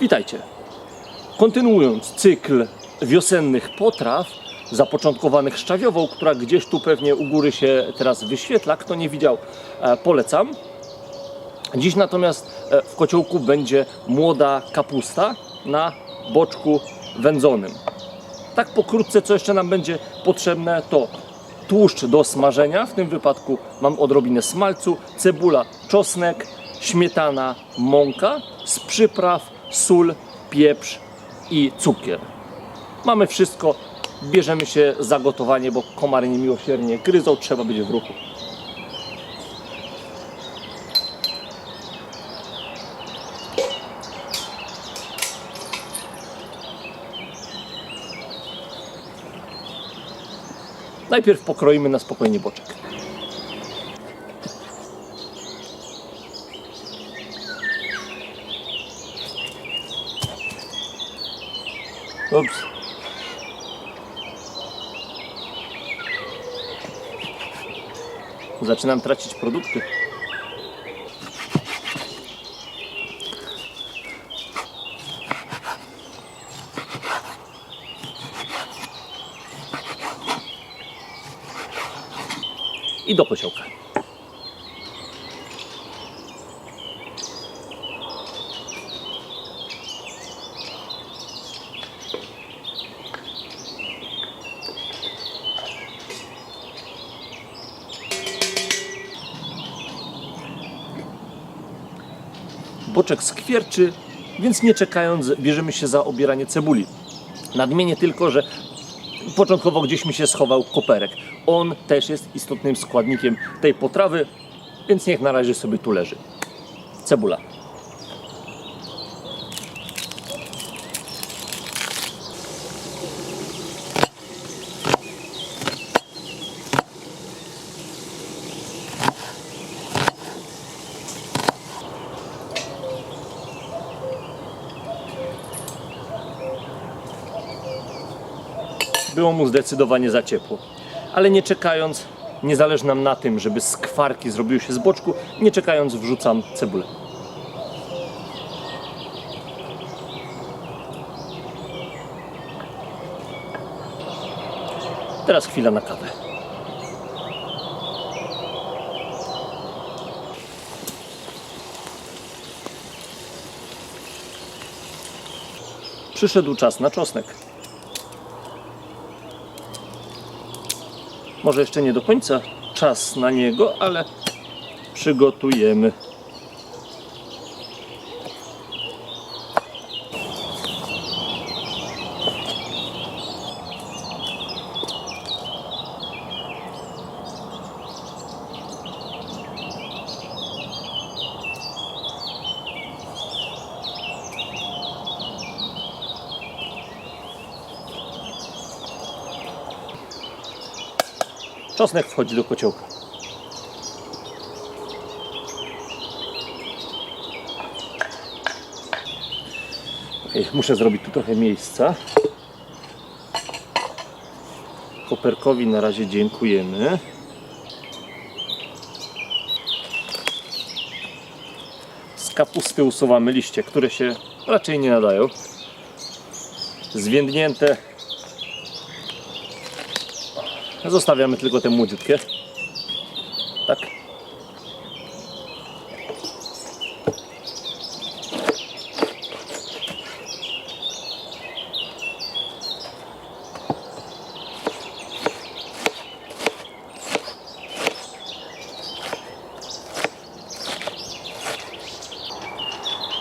Witajcie. Kontynuując cykl wiosennych potraw, zapoczątkowanych szczawiową, która gdzieś tu pewnie u góry się teraz wyświetla. Kto nie widział, e, polecam. Dziś natomiast e, w kociołku będzie młoda kapusta na boczku wędzonym. Tak pokrótce, co jeszcze nam będzie potrzebne, to tłuszcz do smażenia. W tym wypadku mam odrobinę smalcu, cebula, czosnek, śmietana, mąka z przypraw, sól, pieprz i cukier. Mamy wszystko. Bierzemy się za gotowanie, bo komary niemiłosiernie gryzą, trzeba być w ruchu. Najpierw pokroimy na spokojnie boczek. Ups. Zaczynam tracić produkty. I do posiołka. Boczek skwierczy, więc nie czekając bierzemy się za obieranie cebuli. Nadmienię tylko, że początkowo gdzieś mi się schował koperek. On też jest istotnym składnikiem tej potrawy, więc niech na razie sobie tu leży. Cebula. Było mu zdecydowanie za ciepło. Ale nie czekając, nie zależy nam na tym, żeby skwarki zrobiły się z boczku, nie czekając wrzucam cebulę. Teraz chwila na kawę. Przyszedł czas na czosnek. Może jeszcze nie do końca czas na niego, ale przygotujemy. Czosnek wchodzi do kociołka. Okej, muszę zrobić tu trochę miejsca. Koperkowi na razie dziękujemy. Z kapusty usuwamy liście, które się raczej nie nadają. Zwiędnięte Zostawiamy tylko te młodziutkie. Tak.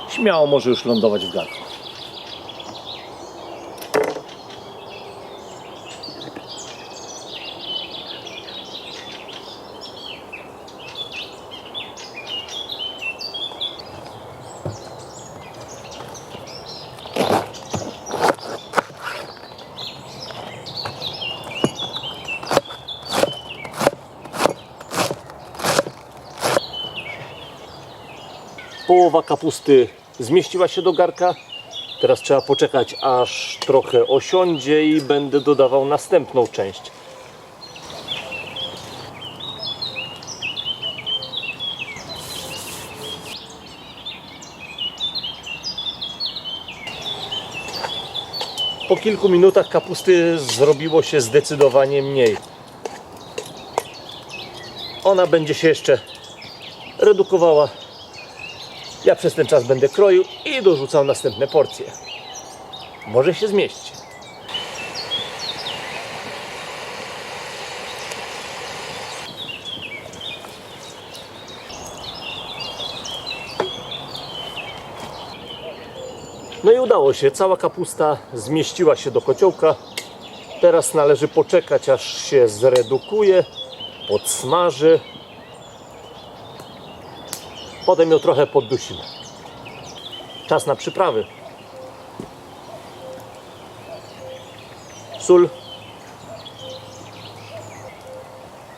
Śmiało może już lądować w garku. Połowa kapusty zmieściła się do garka. Teraz trzeba poczekać, aż trochę osiądzie i będę dodawał następną część. Po kilku minutach kapusty zrobiło się zdecydowanie mniej. Ona będzie się jeszcze redukowała. Ja przez ten czas będę kroił i dorzucał następne porcje. Może się zmieści. No i udało się. Cała kapusta zmieściła się do kociołka. Teraz należy poczekać, aż się zredukuje, podsmaży. Potem ją trochę poddusimy. Czas na przyprawy. Sól,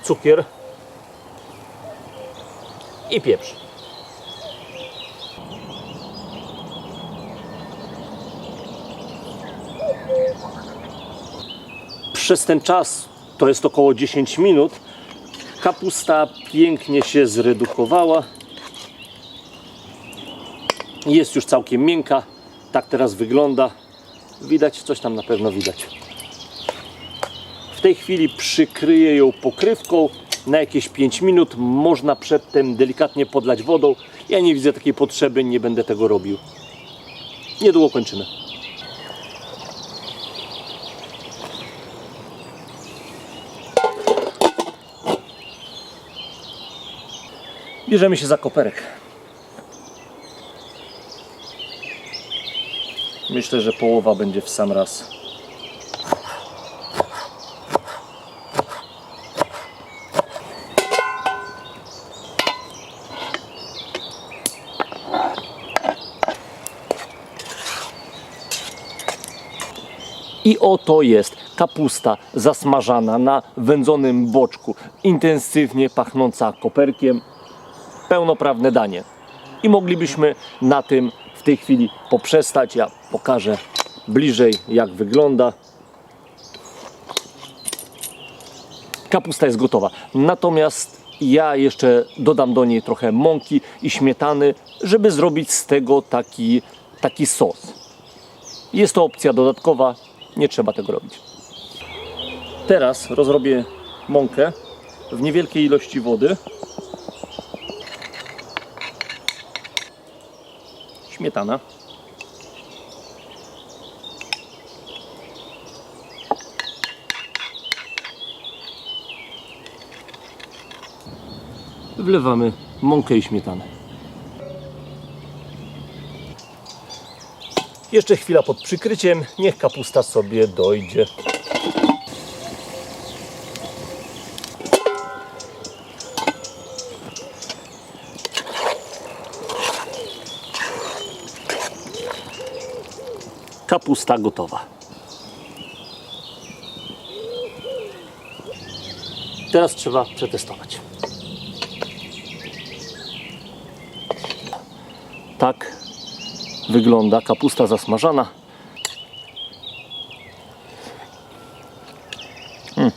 cukier i pieprz. Przez ten czas, to jest około 10 minut, kapusta pięknie się zredukowała. Jest już całkiem miękka. Tak teraz wygląda. Widać, coś tam na pewno widać. W tej chwili przykryję ją pokrywką na jakieś 5 minut. Można przedtem delikatnie podlać wodą. Ja nie widzę takiej potrzeby, nie będę tego robił. Niedługo kończymy. Bierzemy się za koperek. Myślę, że połowa będzie w sam raz. I oto jest kapusta zasmażana na wędzonym boczku, intensywnie pachnąca koperkiem. Pełnoprawne danie. I moglibyśmy na tym w tej chwili poprzestać. Ja pokażę bliżej, jak wygląda. Kapusta jest gotowa. Natomiast ja jeszcze dodam do niej trochę mąki i śmietany, żeby zrobić z tego taki, taki sos. Jest to opcja dodatkowa, nie trzeba tego robić. Teraz rozrobię mąkę w niewielkiej ilości wody. Śmietana. Wlewamy mąkę i śmietanę. Jeszcze chwila pod przykryciem, niech kapusta sobie dojdzie. Kapusta gotowa. Teraz trzeba przetestować. Tak wygląda kapusta zasmażana. Mm.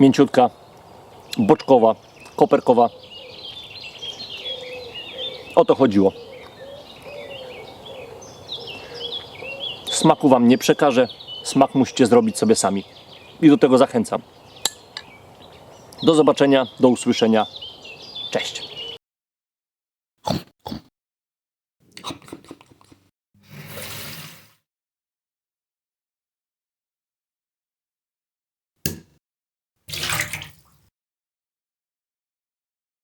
Mięciutka, boczkowa, koperkowa. O to chodziło. Smaku Wam nie przekażę. Smak musicie zrobić sobie sami. I do tego zachęcam. Do zobaczenia, do usłyszenia. Cześć.